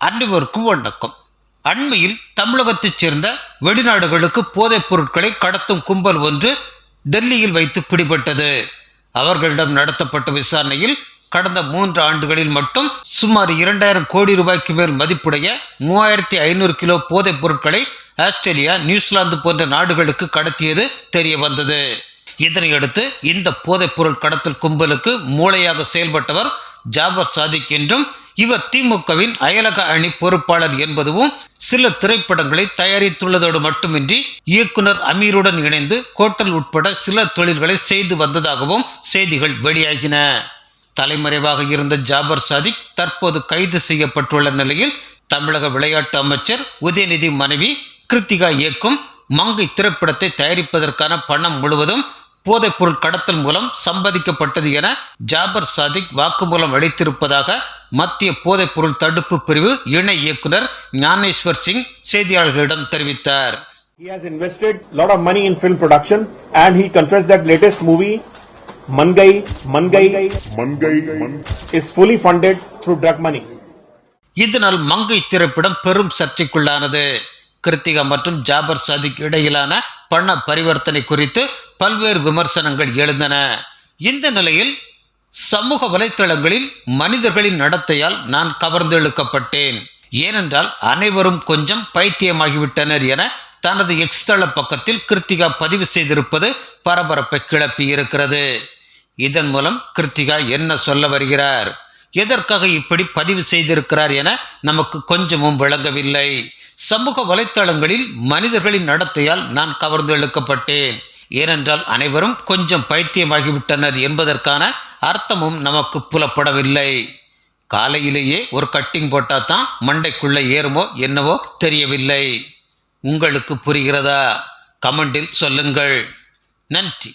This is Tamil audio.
அனைவருக்கும் வணக்கம் அண்மையில் தமிழகத்தைச் சேர்ந்த வெளிநாடுகளுக்கு போதைப் பொருட்களை கடத்தும் கும்பல் ஒன்று டெல்லியில் வைத்து பிடிபட்டது. அவர்களிடம் நடத்தப்பட்ட விசாரணையில் கடந்த மூன்று ஆண்டுகளில் மட்டும் சுமார் இரண்டாயிரம் கோடி ரூபாய்க்கு மேல் மதிப்புடைய மூவாயிரத்தி ஐநூறு கிலோ போதைப் பொருட்களை ஆஸ்திரேலியா நியூசிலாந்து போன்ற நாடுகளுக்கு கடத்தியது தெரிய வந்தது இதனையடுத்து இந்த போதைப் பொருள் கடத்தல் கும்பலுக்கு மூளையாக செயல்பட்டவர் ஜாபர் சாதிக் என்றும் இவர் திமுகவின் அயலக அணி பொறுப்பாளர் என்பதும் சில திரைப்படங்களை தயாரித்துள்ளதோடு மட்டுமின்றி இயக்குனர் அமீருடன் இணைந்து ஹோட்டல் உட்பட சில தொழில்களை செய்து வந்ததாகவும் செய்திகள் வெளியாகின. தலைமறைவாக இருந்த ஜாபர் சாதிக் தற்போது கைது செய்யப்பட்டுள்ள நிலையில் தமிழக விளையாட்டு அமைச்சர் உதயநிதி மனைவி கிருத்திகா இயக்கும் மங்கை திரைப்படத்தை தயாரிப்பதற்கான பணம் முழுவதும் போதைப்பொருள் கடத்தல் மூலம் சம்பாதிக்கப்பட்டது என ஜாபர் சாதிக் வாக்குமூலம் அளித்திருப்பதாக மத்திய போதைப்பொருள் தடுப்பு பிரிவு இணை இயக்குனர் ஞானேஸ்வர் சிங் செய்தியாளர்களிடம் தெரிவித்தார். He has invested a lot of money in film production and he confessed that latest movie, Mangai, Mangai, Mangai, Man- is fully funded through drug money. இதனால் மங்கை திரைப்படம் பெரும் சர்ச்சைக்குள்ளானது. கிருத்திகா மற்றும் ஜாபர் சாதிக் இடையிலான பண பரிவர்த்தனை குறித்து பல்வேறு விமர்சனங்கள் எழுந்தன. இந்த நிலையில் சமூக வலைத்தளங்களில் மனிதர்களின் நடத்தையால் நான் கவர்ந்தெழுக்கப்பட்டேன். ஏனென்றால் அனைவரும் கொஞ்சம் பைத்தியமாகிவிட்டனர் என தனது எக்ஸ் தள பக்கத்தில் கிருத்திகா பதிவு செய்திருப்பது பரபரப்பை கிளப்பி இருக்கிறது. இதன் மூலம் கிருத்திகா என்ன சொல்ல வருகிறார்? எதற்காக இப்படி பதிவு செய்திருக்கிறார் என நமக்கு கொஞ்சமும் விளங்கவில்லை. சமூக வலைத்தளங்களில் மனிதர்களின் நடத்தையால் நான் கவர்ந்து இழுக்கப்பட்டேன் ஏனென்றால் அனைவரும் கொஞ்சம் பைத்தியமாகிவிட்டனர் என்பதற்கான அர்த்தமும் நமக்கு புலப்படவில்லை. காலையிலேயே ஒரு கட்டிங் போட்டால் தான் மண்டைக்குள்ளே ஏறுமோ என்னவோ தெரியவில்லை. உங்களுக்கு புரிகிறதா? கமெண்டில் சொல்லுங்கள். நன்றி.